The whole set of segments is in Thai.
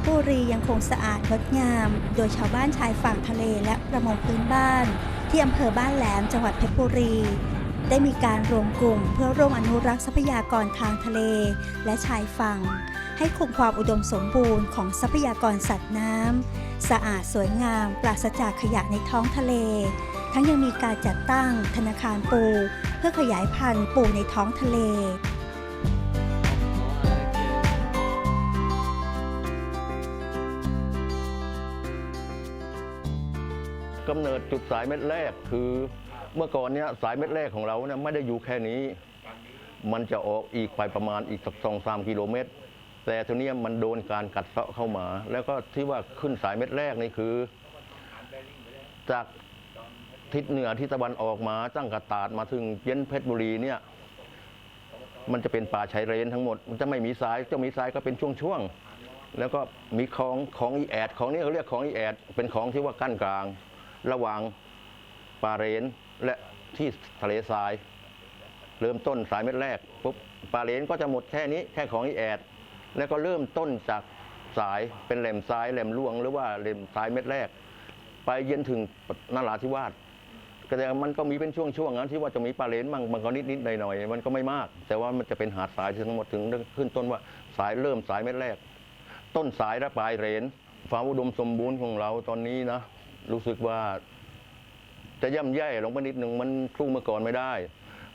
ชรบุรียังคงสะอาดงดงาม โดยชาวบ้านชายฝั่งทะเลและประมงพื้นบ้าน ที่อำเภอบ้านแหลมจังหวัดเพชรบุรี ได้มีการรวมกลุ่มเพื่อร่วมอนุรักษ์ทรัพยากรทางทะเลและชายฝั่ง ให้คงความอุดมสมบูรณ์ของทรัพยากรสัตว์น้ำสะอาดสวยงาม ปราศจากขยะในท้องทะเล ทั้งยังมีการจัดตั้งธนาคารปู เพื่อขยายพันธุ์ปูในท้องทะเล กำเนิดจุดสายเม็ดแรกคือเมื่อก่อนเนี้ยสายเม็ดแรกของเราเนี่ยไม่ได้อยู่แค่นี้ มันจะออกอีกไปประมาณอีกสักสองสามกิโลเมตร แต่ทีเนี้ยมันโดนการกัดเซาะเข้ามา แล้วก็ที่ว่าขึ้นสายเม็ดแรกนี่คือ จากทิศเหนือทิศตะวันออกมาตั้งกระตาดมาถึงเย็นเพชรบุรีเนี่ยมันจะเป็นป่าชายเลนทั้งหมด มันจะไม่มีสายจะมีสายก็เป็นช่วงๆ แล้วก็มีคลองของอีแอด ของนี้เขาเรียกของอีแอด เป็นของที่ว่ากั้นกลาง ระหว่างป่าเรนและที่ทะเลทราย เริ่มต้นสายเม็ดแรกปุ๊บป่าเรนก็จะหมดแค่นี้แค่ของอีแอด แล้วก็เริ่มต้นจากสายเป็นแหลมซ้ายแหลมล่วงหรือว่าแหลมซ้ายเม็ดแรก ไปเย็นถึงนราธิวาสก็แต่มันก็มีเป็นช่วงๆนั้นที่ว่าจะมีปลาเลนมั่งมันก็นิดๆหน่อยๆมันก็ไม่มาก แต่ว่ามันจะเป็นหาดสายทั้งหมดถึงขึ้นต้นว่าสายเริ่มสายเม็ดแรก ต้นสายและปลายเรนความอุดมสมบูรณ์ของเราตอนนี้นะ รู้สึกว่า จะย่ำแย่ลงไปนิดหนึ่งมันสู้เมื่อก่อนไม่ได้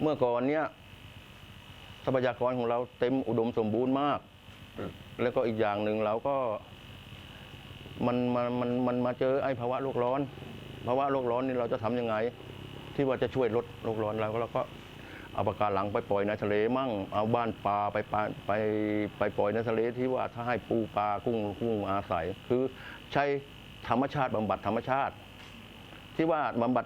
เมื่อก่อนเนี้ยทรัพยากรของเราเต็มอุดมสมบูรณ์มาก แล้วก็อีกอย่างหนึ่งเราก็ มันมันมันมันมาเจอไอ้ภาวะโลกร้อนภาวะโลกร้อนนี่เราจะทำยังไง ที่ว่าจะช่วยลดโลกร้อนเราก็เราก็เอาปากการังไปปล่อยในทะเลมั่ง เอาบ้านปลาไปปลาไปไปปล่อยในทะเลที่ว่าถ้าให้ปูปลากุ้งกุ้งอาศัย คือใช้ ธรรมชาติบำบัดธรรมชาติ ที่ว่าบำบัด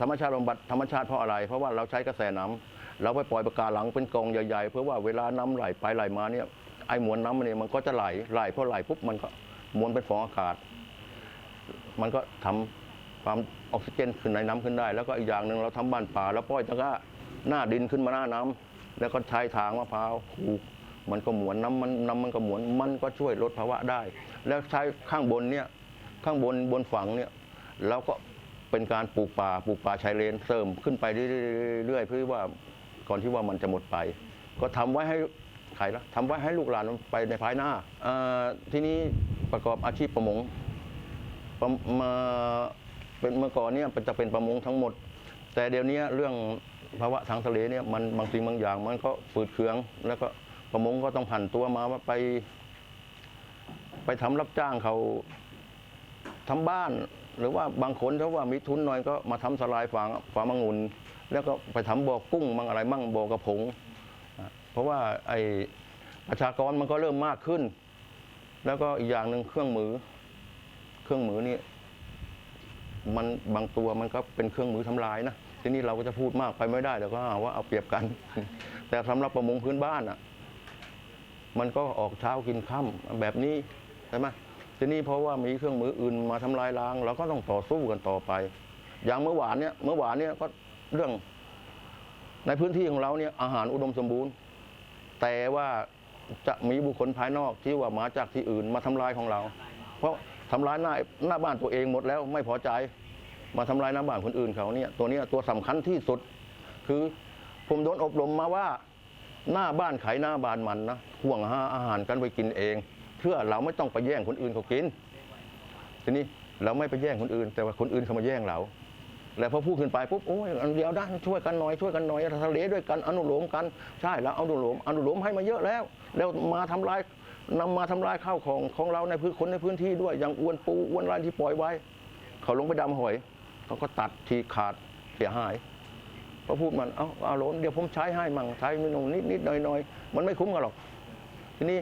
ธรรมชาติบำบัดธรรมชาติเพราะอะไร เพราะว่าเราใช้กระแสน้ำเราไปปล่อยปากการังเป็นกองใหญ่ๆ เพื่อว่าเวลาน้ำไหลไปไหลมาเนี่ยไอ้มวลน้ำมันเนี่ยมันก็จะไหลไหลพอไหลปุ๊บมันก็มวลเป็นฟองอากาศ มันก็ทำความออกซิเจนขึ้นในน้ำขึ้นได้ แล้วก็อีกอย่างหนึ่งเราทำบ้านป่าแล้วปล่อยตะก้าหน้าดินขึ้นมาหน้าน้ำแล้วก็ใช้ทางมะพร้าวผู มันก็หมวนน้ำมันน้ำมันก็หมวนมันก็ช่วยลดภาวะได้ แล้วใช้ข้างบนเนี่ยข้างบนบนฝั่งเนี่ยเราก็เป็นการปลูกป่าปลูกป่าชายเลนเสริมขึ้นไปเรื่อยๆเพื่อว่าก่อนที่ว่ามันจะหมดไป ก็ทำไว้ให้ใครละทำไว้ให้ลูกหลานไปในภายหน้าที่นี้ประกอบอาชีพประมงะมาเป็นเมื่อก่อนเนี่ยจะเป็นประมงทั้งหมด แต่เดี๋ยวนี้เรื่องภาวะทางทะเลเนี่ยมันบางสิ่งบางอย่างมันก็ฝืดเคืองแล้วก็ ประมงก็ต้องผันตัวมาไป ไปทำรับจ้างเขาทำบ้าน หรือว่าบางคนเขาว่ามีทุนหน่อยก็มาทำสลายฝางฝามังุนแล้วก็ไปทำบ่อกุ้งมั่งอะไรมั่งบ่อกระพงเพราะว่าไอประชากรมันก็เริ่มมากขึ้น แล้วก็อีกอย่างหนึ่งเครื่องมือ เครื่องมือนี่มันบางตัวมันก็เป็นเครื่องมือทำลายนะทีนี้เราก็จะพูดมากไปไม่ได้เดี๋ยวก็หาว่าเอาเปรียบกัน แต่สำหรับประมงพื้นบ้านอะ มันก็ออกเช้ากินค่ำแบบนี้ใช่ไหมทีนี้เพราะว่ามีเครื่องมืออื่นมาทำลายล้าง เราก็ต้องต่อสู้กันต่อไป อย่างเมื่อวานเนี่ยเมื่อวานเนี่ยก็เรื่องในพื้นที่ของเราเนี่ยอาหารอุดมสมบูรณ์ แต่ว่าจะมีบุคคลภายนอกที่ว่ามาจากที่อื่นมาทำลายของเรา เพราะทำร้ายหน้าหน้าบ้านตัวเองหมดแล้วไม่พอใจ มาทำลายหน้าบ้านคนอื่นเขาเนี่ยตัวเนี้ยตัวสำคัญที่สุด คือผมโดนอบรมมาว่า หน้าบ้านขายหน้าบ้านมันนะห่วงหาอาหารกันไปกินเอง เพื่อเราไม่ต้องไปแย่งคนอื่นเขากิน ทีนี้เราไม่ไปแย่งคนอื่น แต่ว่าคนอื่นเขามาแย่งเรา แล้วพอพูดขึ้นไปปุ๊บโอ้ยอันเดียวได้ช่วยกันหน่อยช่วยกันหน่อยทะเลด้วยกันอนุโลมกันใช่แล้วอนุโลมอนุโลมให้มาเยอะแล้ว แล้วมาทำลายนำมาทำลายข้าวของของเราในพื้นคนในพื้นที่ด้วยอย่างอวนปูอวนไรที่ปล่อยไว้ เขาลงไปดำหอยเขาก็ตัดทีขาดเสียหาย พอพูดมันเอาเอาโหลนเดี๋ยวผมใช้ให้มั่งใช้ไม่นงนิดนิดหน่อยหน่อยมันไม่คุ้มกันหรอก ทีนี้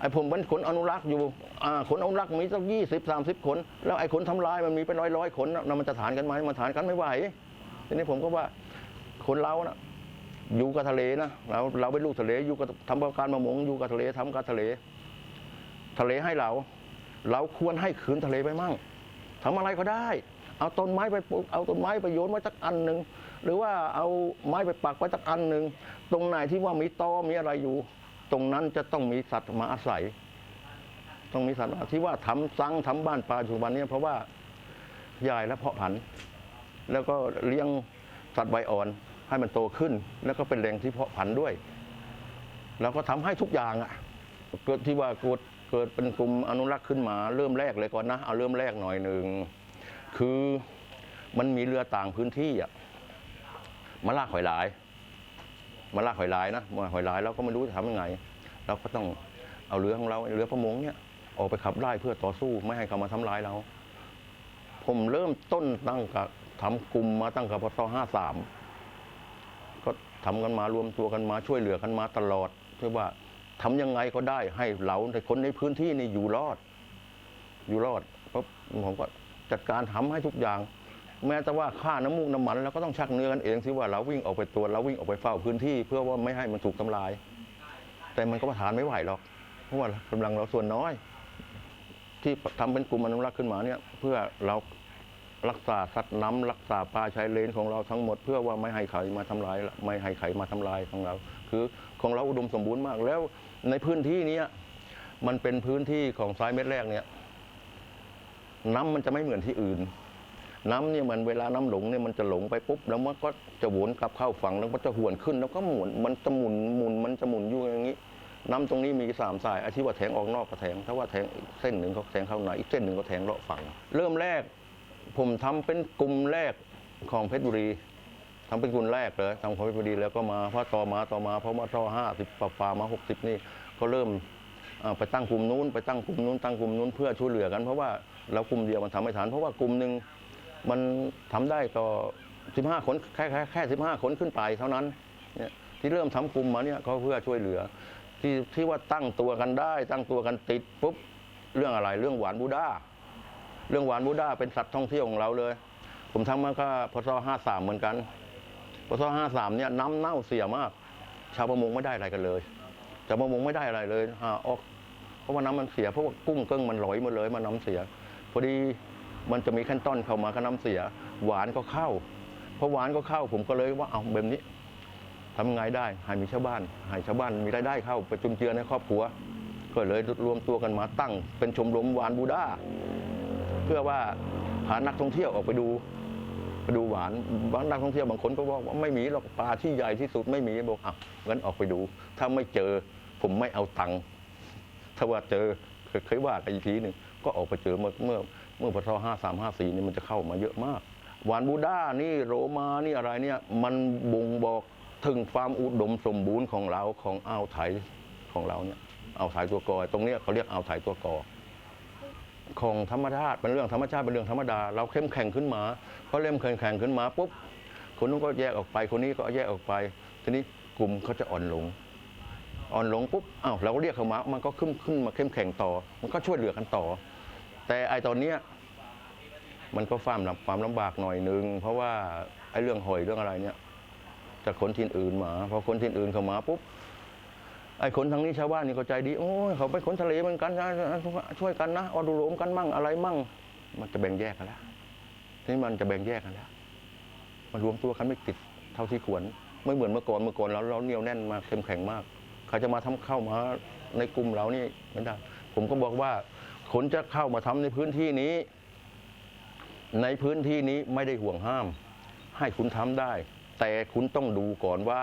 ไอ้ผมเป็นคนอนุรักษ์อยู่อาคนอนุรักษ์มีสักยี่สิบสามสิบคน แล้วไอ้คนทำลายมันมีเป็นร้อยร้อยๆคนนะมันจะฐานกันไหมมันฐานกันไม่ไหวทีนี้ผมก็ว่าคนเรานะอยู่กับทะเลนะเราเราเป็นลูกทะเลอยู่กับทำการประมงอยู่กับทะเลทำการทะเล ทะเลให้เรา เราควรให้คืนทะเลไปมั่งทำอะไรก็ได้ เอาต้นไม้ไปปลูกเอาต้นไม้ไปโยนไว้สักอันหนึ่ง หรือว่าเอาไม้ไปปักไว้สักอันหนึ่งตรงไหนที่ว่ามีตอมีอะไรอยู่ ตรงนั้นจะต้องมีสัตว์มาอาศัย ต้องมีสัตว์ที่ว่าทำซังทำบ้านปลาปัจจุบันนี้เพราะว่ายายและเพาะพันธุ์แล้วก็เลี้ยงสัตว์ใบอ่อนให้มันโตขึ้น แล้วก็เป็นแหล่งที่เพาะพันธุ์ด้วยเราก็ทำให้ทุกอย่างอะเกิดที่ว่าเกิดเกิดเป็นกลุ่มอนุรักษ์ขึ้นมาเริ่มแรกเลยก่อนนะเอาเริ่มแรกหน่อยหนึ่งคือมันมีเรือต่างพื้นที่อะ มาลากหอยลาย มาลากหอยลายนะมาหอยลายเราก็ไม่รู้จะทำยังไง เราก็ต้องเอาเรือของเราเรือประมงเนี่ยออกไปขับไล่เพื่อต่อสู้ไม่ให้เขามาทำร้ายเรา ผมเริ่มต้นตั้งกับทำกลุ่มมาตั้งกับปตห้าสามก็ทำกันมารวมตัวกันมาช่วยเหลือกันมาตลอดเพื่อว่าทำยังไงก็ได้ให้เราในคนในพื้นที่นี่อยู่รอด อยู่รอดปุ๊บผมก็จัดการทำให้ทุกอย่าง แม้แต่ว่าค่าน้ำมูกน้ำมันเราก็ต้องชักเนื้อกันเองสิว่าเราวิ่งออกไปตัวจเราวิ่งออกไปเฝ้าพื้นที่ เพื่อว่าไม่ให้มันถูกทำลาย แต่มันก็ประทานไม่ไหวหรอก เพราะว่ากำลังเราส่วนน้อย ที่ทำเป็นกลุ่มอนุรักษ์ขึ้นมาเนี่ยเพื่อเรารักษาสัตว์น้ำรักษาปลาชายเลนของเราทั้งหมด เพื่อว่าไม่ให้ใครมาทำลาย ไม่ให้ใครมาทำลายของเรา คือของเราอุดมสมบูรณ์มากแล้วในพื้นที่นี้มันเป็นพื้นที่ของทรายเม็ดแรกเนี่ยน้ำมันจะไม่เหมือนที่อื่น น้ำเนี่ยมันเวลาน้ำหลงเนี่ยมันจะหลงไปปุ๊บแล้วมันก็จะวนกลับเข้าฝั่งแล้วก็จะหวนขึ้นแล้วก็หมุนมันจะหมุนหมุนมันจะหมุนอยู่อย่างนี้ น้ำตรงนี้มีสามสายอาที่ว่าแทงออกนอกก็แทง ถ้าว่าแทงเส้นหนึ่งก็แทงเข้าในอีกเส้นหนึ่งก็แทงเลาะฝั่งเริ่มแรก ผมทำเป็นกลุ่มแรกของเพชรบุรีทำเป็นกลุ่มแรกเลยทำของเพชรบุรีแล้วก็มาพอต่อมาต่อมาเพราะมาต่อห้าสิบปามาหกสิบนี่ก็เริ่มไปตั้งกลุ่มนู้นไปตั้งกลุ่มนู้นตั้งกลุ่มนู้นเพื่อช่วยเหลือกันเพราะว่าเรากลุ่มเดียวมันทำไม่ทันเพราะว่ากลุ่มหนึ่ง มันทำได้ก็สิบห้าคนแค่แค่แค่สิบห้าคนขึ้นไปเท่านั้นเนี่ยที่เริ่มทำกลุ่มมาเนี่ยก็เพื่อช่วยเหลือ ที่ที่ว่าตั้งตัวกันได้ ตั้งตัวกันติดปุ๊บเรื่องอะไร เรื่องหวานบูดาเรื่องหวานบูดาเป็นสัตว์ท่องเที่ยวของเราเลย ผมทำมาก็พศห้าสามเหมือนกันพศห้าสามเนี่ยน้ำเน่าเสียมาก ชาวประมงไม่ได้อะไรกันเลยชาวประมงไม่ได้อะไรเลยหาออก เพราะว่าน้ำมันเสียเพราะว่ากุ้งเกิ้งมันลอยหมดเลยมันน้ำเสีย พอดี มันจะมีขั้นตอนเข้ามาก็น้ำเสีย หวานก็เข้าเพอหวานก็เข้า ผมก็เลยว่าเอาแบบนี้ทำไงได้ให้มีชาวบ้านให้ชาวบ้านมีรายได้เข้าไปจุนเจือในครอบครัว ก็เลยรวมตัวกันมาตั้ง เป็นชมรมหวานบูดาเพื่อว่าพานักท่องเที่ยวออกไปดูไปดูหวานบางนักท่องเที่ยวบางคนก็บอกว่าไม่มีหรอกปลาที่ใหญ่ที่สุดไม่มีบอกอะงั้นออกไปดู ถ้าไม่เจอผมไม่เอาตังค์ถ้าว่าเจอเคยเคยว่ากันอีกทีหนึ่งก็ออกไปเจอเมื่อเมื่อ เมื่อพศห้าสามห้าสี่นี่มันจะเข้ามาเยอะมากหวานบูด้านี่โรมานี่อะไรเนี่ยมันบ่งบอกถึงความอุดมสมบูรณ์ของเราของอ่าวไทยของเราเนี่ยอ่าวไทยตัวกอตรงนี้เขาเรียกอ่าวไทยตัวกอของธรรมชาติเป็นเรื่องธรรมชาติเป็นเรื่องธรรมดา เราเข้มแข็งขึ้นมาเพอเริ่มแข็งแข็งขึ้นมาปุ๊บคนนู้นก็แยกออกไปคนนี้ก็แยกออกไป ทีนี้กลุ่มเขาจะอ่อนลง อ่อนลงปุ๊บอ้าวเราก็เรียกเขามามันก็ขึ้นขึ้นมาเข้มแข็งต่อ มันก็ช่วยเหลือกันต่อ แต่ไอตอนเนี้ยมันก็ความลำความลำบากหน่อยนึง เพราะว่าไอเรื่องหอยเรื่องอะไรเนี่ยจากคนที่อื่นมาพอคนที่อื่นเข้ามาปุ๊บไอ้คนทางนี้ชาวบ้านนี่ก็ใจดี โอ้ยเขาเป็นคนทะเลเหมือนกันนะช่วยกันนะอดูโรมกันมั่งอะไรมั่ง มันจะแบ่งแยกกันแล้วทีนี้มันจะแบ่งแยกกันแล้วมันรวมตัวกันไม่ติดเท่าที่ควรไม่เหมือนเมื่อก่อนเมื่อก่อนเราเราเหนียวแน่นมากเข้มแข็งมากเขาจะมาทำเข้ามาในกลุ่มเรานี่ไม่ได้ผมก็บอกว่า คนจะเข้ามาทำในพื้นที่นี้ ในพื้นที่นี้ไม่ได้ห่วงห้าม ให้คุณทำได้ แต่คุณต้องดูก่อนว่า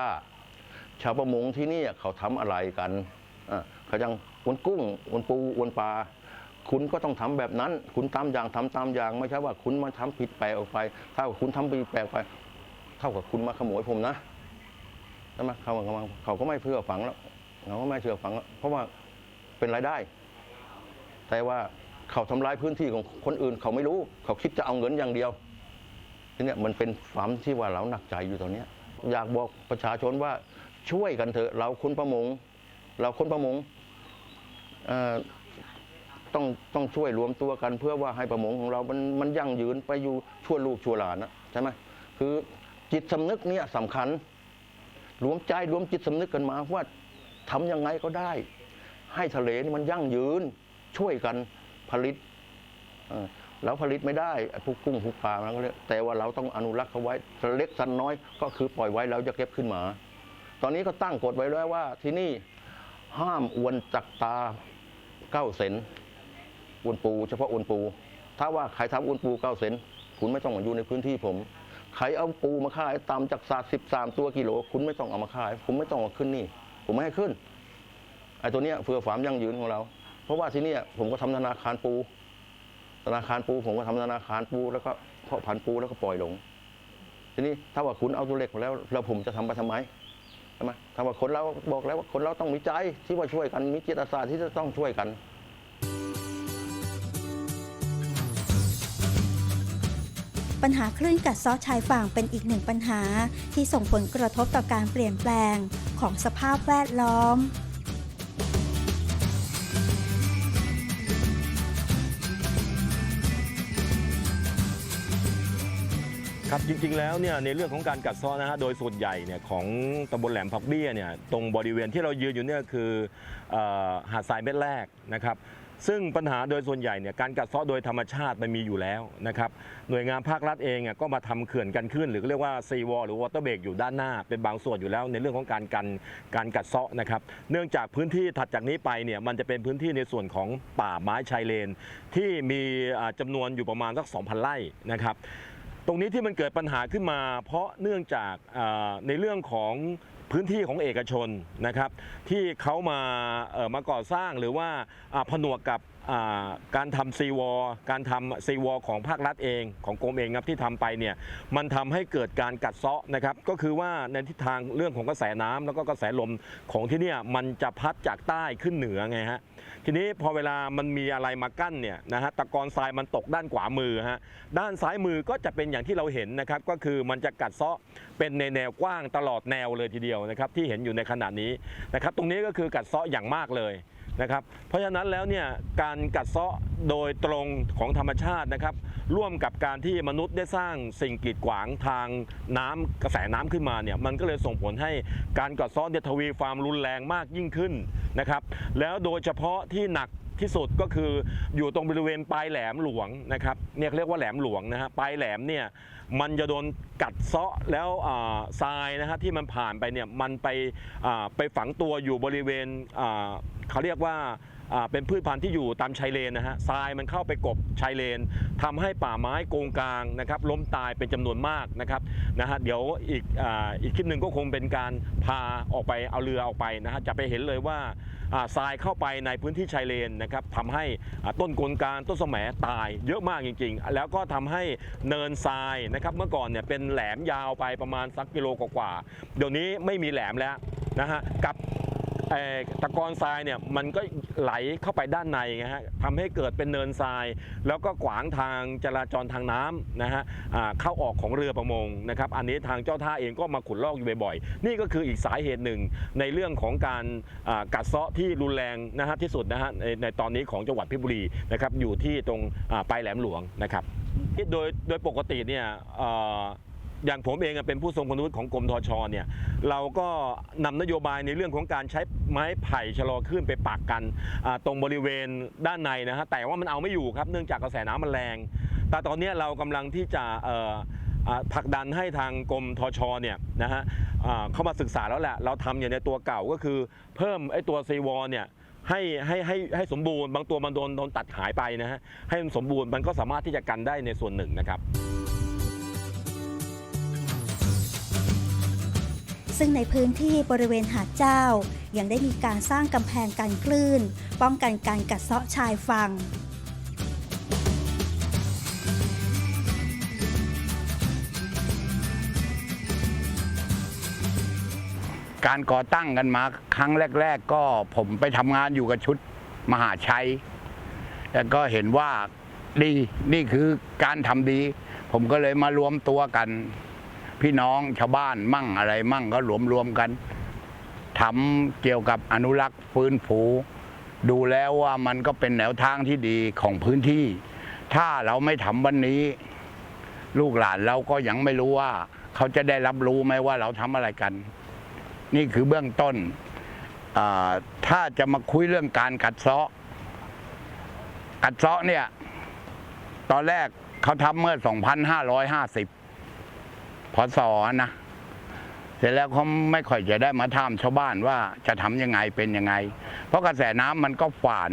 ชาวประมงที่นี่เขาทำอะไรกันเขายังอวนกุ้งอวนปูอวนปลาคุณก็ต้องทำแบบนั้น คุณตามอย่างทำตามอย่างไม่ใช่ว่าคุณมาทำผิดแปลกออกไป ถ้าคุณทำผิดแปลกไป เท่ากับคุณมาขโมยผมนะใช่ไหมเขาเขาเขาก็ไม่เชื่อฝังแล้วเขาก็ไม่เชื่อฝังแล้วเพราะว่าเป็นรายได้ แต่ว่าเขาทำลายพื้นที่ของคนอื่น เขาไม่รู้ เขาคิดจะเอาเงินอย่างเดียวทีเนี้ยมันเป็นความที่ว่าเราหนักใจอยู่ตอนนี้อยากบอกประชาชนว่าช่วยกันเถอะ เราคนประมง เราคนประมงต้องต้องช่วยรวมตัวกัน เพื่อว่าให้ประมงของเรา มันมันยั่งยืนไปอยู่ชั่วลูกชั่วหลานนะใช่ไหมคือจิตสำนึกเนี่ยสำคัญ รวมใจรวมจิตสำนึกกันมาว่าทำยังไงก็ได้ ให้ทะเลนี่มันยั่งยืน ช่วยกันผลิตเราผลิตไม่ได้ไอ้พวกกุ้งพวกปลามันก็เรียแต่ว่าเราต้องอนุรักษ์เขาไว้สเล็กสันน้อยก็คือปล่อยไว้เราจะเก็บขึ้นมา ตอนนี้ก็ตั้งกฎไว้แล้วว่าที่นี่ห้ามอวนจักตาเก้าเซนอวนปู เฉพาะอวนปู ถ้าว่าใครทำอวนปูเก้าเซนคุณไม่ต้องมาอยู่ในพื้นที่ผมใครเอาปูมาขายตามจากศาสตร์สิบสามตัวกิโล คุณไม่ต้องเอามาขายผมไม่ต้องเอาขึ้นนี่ ผมไม่ให้ขึ้นไอ้ตัวเนี้ยเพื่อความยั่งยืนของเรา เพราะว่าที่นี่ผมก็ทำธนาคารปู ธนาคารปู ผมก็ทำธนาคารปู แล้วก็เพาะพันธุ์ปูแล้วก็ปล่อยลง ทีนี้ถ้าว่าคุณเอาตัวเล็กมาแล้วแล้วผมจะทำไปทำไมใช่ไหมถ้าว่าคนเราบอกแล้วว่าคนเราต้องมีใจที่ว่าช่วยกันมีจิตอาสาที่จะต้องช่วยกันปัญหาคลื่นกัดเซาะชายฝั่งเป็นอีกหนึ่งปัญหาที่ส่งผลกระทบต่อการเปลี่ยนแปลงของสภาพแวดล้อม ครับจริงๆแล้วเนี่ยในเรื่องของการกัดเซาะนะฮะโดยส่วนใหญ่เนี่ยของตำบลแหลมผักเบี้ยเนี่ยตรงบริเวณที่เรายืนอยู่เนี่ยคือเอ่อหาดทรายเม็ดแรกนะครับ ซึ่งปัญหาโดยส่วนใหญ่เนี่ยการกัดเซาะโดยธรรมชาติมันมีอยู่แล้วนะครับหน่วยงานภาครัฐเองอะก็มาทำเขื่อนกันขึ้น หรือเรียกว่าซีวอลหรือวอเตอร์เบรกอยู่ด้านหน้า เป็นบางส่วนอยู่แล้วในเรื่องของการกันการกัดเซาะนะครับเนื่องจากพื้นที่ถัดจากนี้ไปเนี่ยมันจะเป็นพื้นที่ในส่วนของป่าไม้ชายเลน ที่มีอ่าจำนวนอยู่ประมาณสัก2,000ไร่นะครับ ตรงนี้ที่มันเกิดปัญหาขึ้นมา เพราะเนื่องจากในเรื่องของพื้นที่ของเอกชนนะครับ ที่เขามามาก่อสร้างหรือว่าผนวกกับาการทำซีวอการทำซีวอของภาครัฐเองของกรมเองครับที่ทำไปเนี่ยมันทำให้เกิดการกัดเซาะนะครับก็คือว่าในทิศทางเรื่องของกระแสน้ำแล้วก็กระแสลมของที่นี่มันจะพัดจากใต้ขึ้นเหนือไงฮะ ทีนี้พอเวลามันมีอะไรมากั้นเนี่ยนะฮะตะกอนทรายมันตกด้านขวามือฮะด้านซ้ายมือก็จะเป็นอย่างที่เราเห็นนะครับก็คือมันจะกัดเซาะเป็นในแนวกว้างตลอดแนวเลยทีเดียวนะครับที่เห็นอยู่ในขณะนี้นะครับตรงนี้ก็คือกัดเซาะอย่างมากเลยนะครับเพราะฉะนั้นแล้วเนี่ยการกัดเซาะโดยตรงของธรรมชาตินะครับ ร่วมกับการที่มนุษย์ได้สร้างสิ่งกีดขวางทางน้ำกระแสน้ำขึ้นมาเนี่ยมันก็เลยส่งผลให้การกัดซาะเนี่ยทวีความรุนแรงมากยิ่งขึ้นนะครับ แล้วโดยเฉพาะที่หนักที่สุดก็คืออยู่ตรงบริเวณปลายแหลมหลวงนะครับเนี่ยเรียกว่าแหลมหลวงนะฮะปลายแหลมเนี่ยมันจะโดนกัดเซาะแล้วทรายนะฮะที่มันผ่านไปเนี่ยมันไปไปฝังตัวอยู่บริเวณเขาเรียกว่า เป็นพืชพันธุ์ที่อยู่ตามชายเลนนะฮะทรายมันเข้าไปกบชายเลนทำให้ป่าไม้โกงกลางนะครับล้มตายเป็นจำนวนมากนะครับนะฮะเดี๋ยวอีกออีกคลิปหนึ่งก็คงเป็นการพาออกไปเอาเรือออกไปนะฮะจะไปเห็นเลยว่าทรายเข้าไปในพื้นที่ชายเลนนะครับทำให้ต้นกลกลารต้นสมตายเยอะมากจริง ๆ แล้วก็ทำให้เนินทรายนะครับเมื่อก่อนเนี่ยเป็นแหลมยาวไปประมาณสักกิโลกว่าเดี๋ยวนี้ไม่มีแหลมแล้วนะฮะกับ ตะกอนทรายเนี่ยมันก็ไหลเข้าไปด้านในไงฮะทำให้เกิดเป็นเนินทราย แล้วก็ขวางทางจราจรทางน้ำนะฮะเข้าออกของเรือประมงนะครับอันนี้ทางเจ้าท่าเองก็มาขุดลอกอยู่บ่อยๆ นี่ก็คืออีกสาเหตุหนึ่งในเรื่องของการกัดเซาะที่รุนแรงนะฮะที่สุดนะฮะในในตอนนี้ของจังหวัดเพชรบุรีนะครับอยู่ที่ตรงปลายแหลมหลวงนะครับโดยโดยปกติเนี่ย อย่างผมเองเป็นผู้ทรงคุณวุฒิของกรมทชเนี่ยเราก็นำนโยบายในเรื่องของการใช้ไม้ไผ่ชะลอขึ้นไปปักกันตรงบริเวณด้านในนะฮะแต่ว่ามันเอาไม่อยู่ครับเนื่องจากกระแสน้ำมันแรง แต่ตอนนี้เรากำลังที่จะผลักดันให้ทางกรมทชเนี่ยนะฮะเข้ามาศึกษาแล้วแหละ เราทำอย่างในตัวเก่าก็คือเพิ่มไอ้ตัวซีวอลเนี่ยให้ให้ให้ให้สมบูรณ์บางตัวมันโดนโดนตัดหายไปนะฮะให้มันสมบูรณ์มันก็สามารถที่จะกันได้ในส่วนหนึ่งนะครับ ซึ่งในพื้นที่บริเวณหาดเจ้า ยังได้มีการสร้างกำแพงกันคลื่น ป้องกันการกัดเซาะชายฝั่งการก่อตั้งกันมาครั้งแรก ๆ ก็ผมไปทำงานอยู่กับชุดมหาชัย แล้วก็เห็นว่าดีนี่คือการทำดี ผมก็เลยมารวมตัวกัน พี่น้องชาวบ้านมั่งอะไรมั่งก็รวมรวมๆกันทำเกี่ยวกับอนุรักษ์ฟื้นฟูดูแล้วว่ามันก็เป็นแนวทางที่ดีของพื้นที่ ถ้าเราไม่ทำวันนี้ ลูกหลานเราก็ยังไม่รู้ว่า เขาจะได้รับรู้ไหมว่าเราทำอะไรกัน นี่คือเบื้องต้น ถ้าจะมาคุยเรื่องการกัดเซาะ กัดเซาะเนี่ย ตอนแรกเขาทำเมื่อ 2550 พศนะเสร็จแล้วเขาไม่ค่อยจะได้มาถามชาวบ้านว่าจะทำยังไงเป็นยังไง เพราะกระแสน้ำมันก็ฝาน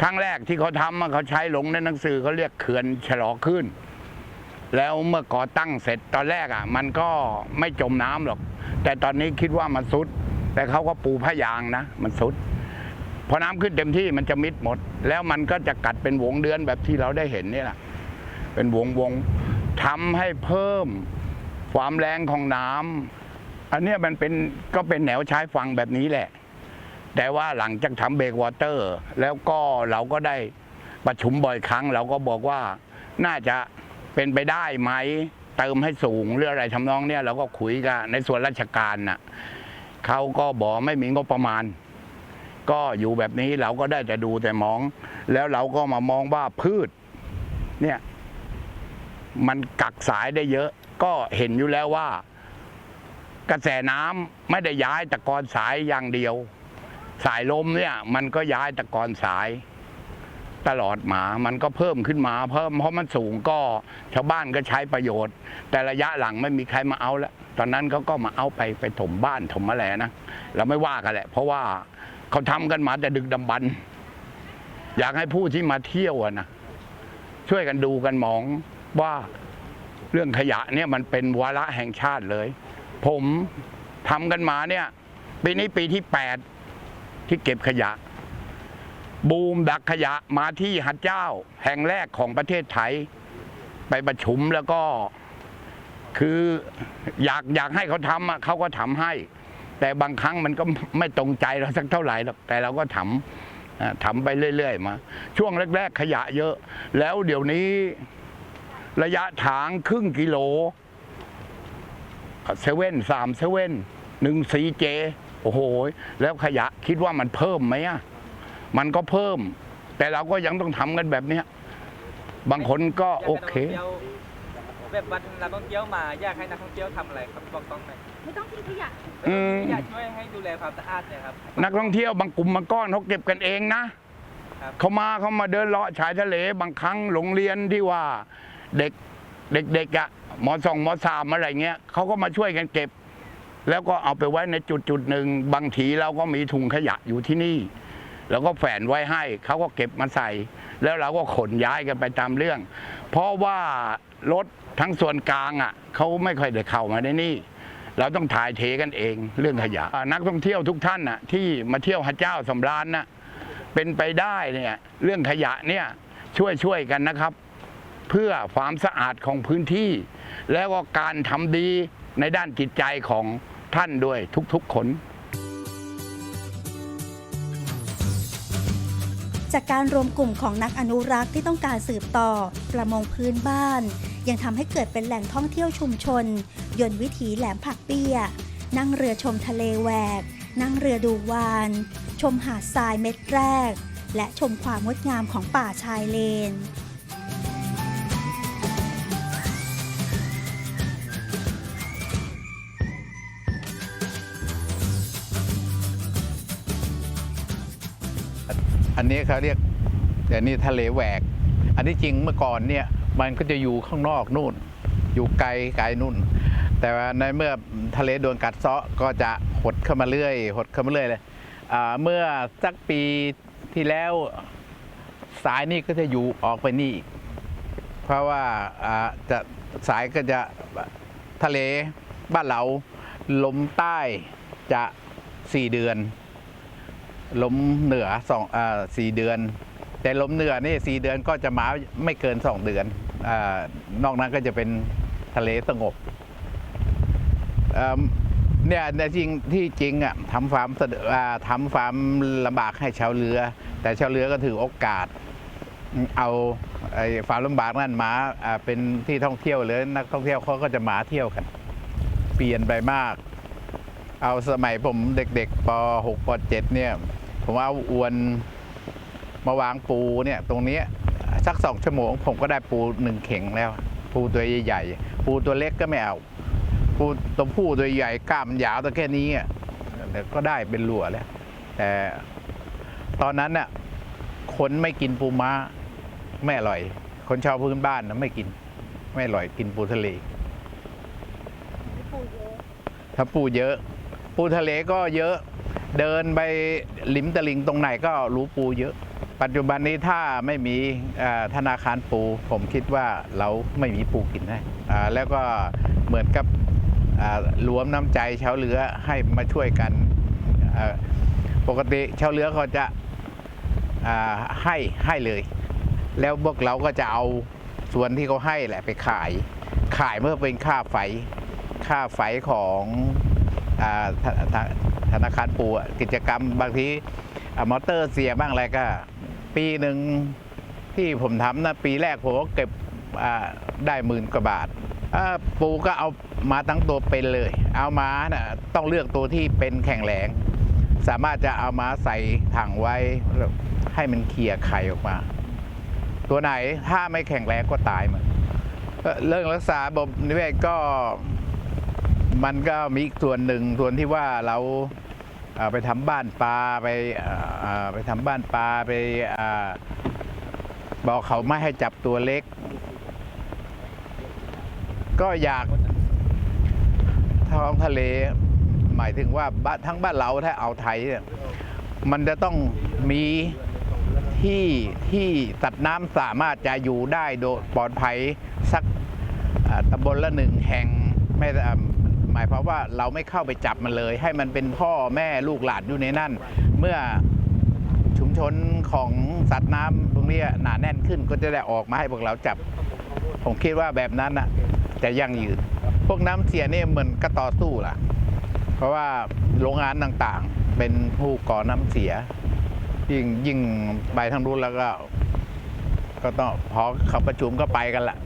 ครั้งแรกที่เขาทำอะเขาใช้หลงในหนังสือเขาเรียกเขื่อนฉลอขึ้น แล้วเมื่อก่อตั้งเสร็จตอนแรกอะ มันก็ไม่จมน้ำหรอก แต่ตอนนี้คิดว่ามันซุด แต่เขาก็ปูผ้ายางนะ มันซุดพอน้ำขึ้นเต็มที่มันจะมิดหมด แล้วมันก็จะกัดเป็นวงเดือนแบบที่เราได้เห็นนี่แหละเป็นวงวงทำให้เพิ่ม ความแรงของน้ำอันนี้มันเป็นก็เป็นแนวใช้ฟังแบบนี้แหละ แต่ว่าหลังจากทำเบรกวอเตอร์ แล้วก็เราก็ได้ประชุมบ่อยครั้ง เราก็บอกว่าน่าจะเป็นไปได้ไหมเติมให้สูงหรืออะไรทำนองเนี้ยเราก็คุยกันในส่วนราชการน่ะเขาก็บอกไม่มีงบประมาณ ก็อยู่แบบนี้เราก็ได้แต่ดูแต่มอง แล้วเราก็มามองว่าพืช เนี่ย มันกักสายได้เยอะ ก็เห็นอยู่แล้วว่า กระแสน้ำไม่ได้ย้ายตะกอนสายอย่างเดียว สายลมเนี่ย มันก็ย้ายตะกอนสาย ตลอดมา มันก็เพิ่มขึ้นมา เพิ่มเพราะมันสูงก็ชาวบ้านก็ใช้ประโยชน์ แต่ระยะหลังไม่มีใครมาเอาแล้วตอนนั้นเขาก็มาเอาไปไปถมบ้านถมอะไรนะเราไม่ว่ากันแหละ เพราะว่าเขาทำกันมาแต่ดึกดำบรรอยากให้ผู้ที่มาเที่ยวนะช่วยกันดูกันมองว่า เรื่องขยะเนี่ยมันเป็นวาระแห่งชาติเลย ผมทำกันมาเนี่ยปีนี้ปีที่แปดที่เก็บขยะ บูมดักขยะมาที่หัดเจ้า แห่งแรกของประเทศไทย ไปประชุมแล้วก็คืออยากอยากให้เขาทำอะเขาก็ทำให้ แต่บางครั้งมันก็ไม่ตรงใจเราสักเท่าไหร่หรอกแต่เราก็ทำทำไปเรื่อย ๆ มา ช่วงแรก ๆ ขยะเยอะ แล้วเดี๋ยวนี้ ระยะทางครึ่งกิโลเซเว่นสามเซเว่นหนึ่งซีเจโอ้โห แล้วขยะคิดว่ามันเพิ่มไหมอะมันก็เพิ่ม แต่เราก็ยังต้องทำกันแบบเนี้ยบางคนก็โอเค แบบวันนักท่องเที่ยวมาอยากให้นักท่องเที่ยวทำอะไรครับบอกต้องหน่อยไม่ต้องทิ้งขยะ อืม อยากช่วยให้ดูแลความสะอาดเนี่ยครับ นักท่องเที่ยวบางกลุ่มบางก้อนเขาเก็บกันเองนะครับ เขามาเขามาเดินเลาะชายทะเลบางครั้งโรงเรียนที่ว่า เด็กเด็กๆอะมอสองมอสามอะไรเงี้ยเขาก็มาช่วยกันเก็บ แล้วก็เอาไปไว้ในจุดจุดหนึ่งบางทีเราก็มีถุงขยะอยู่ที่นี่แล้วก็แฝนไว้ให้เขาก็เก็บมาใส่ แล้วเราก็ขนย้ายกันไปตามเรื่อง เพราะว่ารถทั้งส่วนกลางอะเขาไม่ค่อยได้เข้ามาในนี่ เราต้องถ่ายเทกันเองเรื่องขยะนักท่องเที่ยวทุกท่านน่ะที่มาเที่ยวหาดเจ้าสำราญน่ะเป็นไปได้เนี่ยเรื่องขยะเนี่ยช่วยช่วยกันนะครับ เพื่อความสะอาดของพื้นที่ แล้วก็การทำดีในด้านจิตใจของท่านด้วยทุกๆคนจากการรวมกลุ่มของนักอนุรักษ์ที่ต้องการสืบต่อ ประมงพื้นบ้าน ยังทำให้เกิดเป็นแหล่งท่องเที่ยวชุมชน ยนต์วิถีแหลมผักเปี้ย นั่งเรือชมทะเลแหวก นั่งเรือดูวาน ชมหาดทรายเม็ดแรก และชมความงดงามของป่าชายเลน อันนี้เขาเรียกแต่นี่ทะเลแหวก อันที่จริงเมื่อก่อนเนี่ยมันก็จะอยู่ข้างนอกนู่น อยู่ไกลไกลนู่น แต่ว่าในเมื่อทะเลโดนกัดเซาะก็จะหดเข้ามาเรื่อย หดเข้ามาเรื่อยเลยเมื่อสักปีที่แล้วสายนี่ก็จะอยู่ออกไปนี่ เพราะว่าอ่าจะสายก็จะทะเลบ้านเราลมใต้จะสี่เดือน ล้มเหนือสองอ่าสี่เดือน แต่ล้มเหนือนี่สี่เดือนก็จะมาไม่เกินสองเดือนอานอกนั้นก็จะเป็นทะเลสงบเอิ่มเนี่ยในจริงที่จริงอะทำฟาร์มสดอ่าทำฟาร์มลำบากให้ชาวเรือ แต่ชาวเรือก็ถือโอกาส เอาไอ้ฟาร์มลำบากนั่นมาอ่าเป็นที่ท่องเที่ยวเลยนักท่องเที่ยวเขาก็จะมาเที่ยวกัน เปลี่ยนไปมาก เอาสมัยผมเด็กๆป .6 ป .7 เนี่ย ผมเอาอวนมาวางปูเนี่ยตรงเนี้ยสักสองชั่วโมง ผมก็ได้ปูหนึ่งเข่งแล้ว ปูตัวใหญ่ๆปูตัวเล็กก็ไม่เอา ปูตัวผู้ตัวใหญ่กล้ามมันยาวตัวแค่นี้อะเดี๋ยวก็ได้เป็นหลัวแล้ว แต่ตอนนั้นน่ะคนไม่กินปูม้าไม่อร่อย คนชาวพื้นบ้านนะไม่กิน ไม่อร่อยกินปูทะเลถ้าปูเยอะ ปูทะเลก็เยอะ เดินไปลิมตะลิงตรงไหนก็รู้ปูเยอะ ปัจจุบันนี้ถ้าไม่มีธนาคารปู ผมคิดว่าเราไม่มีปูกินให้แล้วก็เหมือนกับรวมน้ำใจชาวเรือให้มาช่วยกันปกติชาวเรือเขาจะให้ให้เลย แล้วพวกเราก็จะเอาส่วนที่เขาให้แหละไปขาย ขายเมื่อเป็นค่าไฟค่าไฟของ ธนาคารปูกิจกรรมบางทีมอเตอร์เสียบ้างอะไรก็ ปีหนึ่งที่ผมทำนะปีแรกผมก็เก็บได้หมื่นกว่าบาทปูก็เอามาทั้งตัวเป็นเลย เอามานะต้องเลือกตัวที่เป็นแข็งแรงสามารถจะเอามาใส่ถังไว้ให้มันเคลียร์ไข่ออกมา ตัวไหนถ้าไม่แข็งแรงก็ตายหมันเรื่องรักษาระบบนิเวศก็ มันก็มีอีกส่วนหนึ่งส่วนที่ว่าเราไปทำบ้านปลาไปไปทำบ้านปลาไปอบอกเขาไม่ให้จับตัวเล็ก ก็อยากท้องทะเล หมายถึงว่าทั้งบ้านเราถ้าเอาไทยเนี่ยมันจะต้องมีที่ที่สัตัดน้ำสามารถจะอยู่ได้โดยปลอดภัยสักตำบลละหนึ่งแห่งไม่อ่า หมายความว่าเราไม่เข้าไปจับมันเลย ให้มันเป็นพ่อแม่ลูกหลานอยู่ในนั่น เมื่อชุมชนของสัตว์น้ำตรงนี้หนาแน่นขึ้นก็จะได้ออกมาให้พวกเราจับ ผมคิดว่าแบบนั้นนะจะยั่งยืน พวกน้ำเสียเนี่ยเหมือนก็ต่อสู้ล่ะ เพราะว่าโรงงานต่างๆ เป็นผู้ก่อน้ำเสีย ยิ่งยิ่งไปทางนู้นแล้วก็ ก็ต้องพอเขาประชุมก็ไปกันละ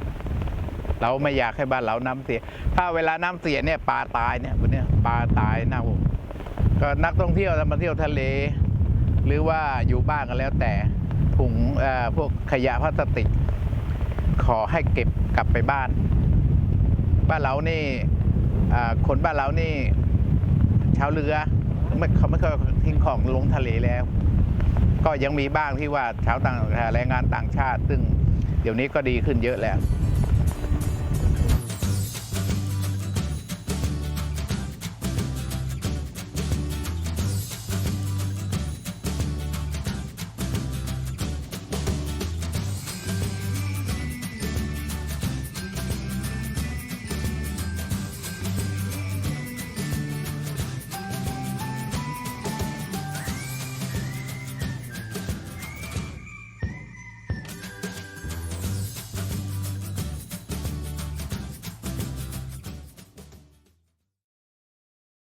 เราไม่อยากให้บ้านเราน้ำเสีย ถ้าเวลาน้ำเสียเนี่ยปลาตายเนี่ยวันเนี้ยปลาตายเน่าก็นักท่องเที่ยวมาเที่ยวทะเล หรือว่าอยู่บ้านกันแล้วแต่ถุงพวกขยะพลาสติก ขอให้เก็บกลับไปบ้าน บ้านเรานี่คนบ้านเรานี่ชาวเรือไม่เขาไม่เคยทิ้งของลงทะเลแล้ว ก็ยังมีบ้างที่ว่าชาวต่างแรงงานต่างชาติ ซึ่งเดี๋ยวนี้ก็ดีขึ้นเยอะแล้ว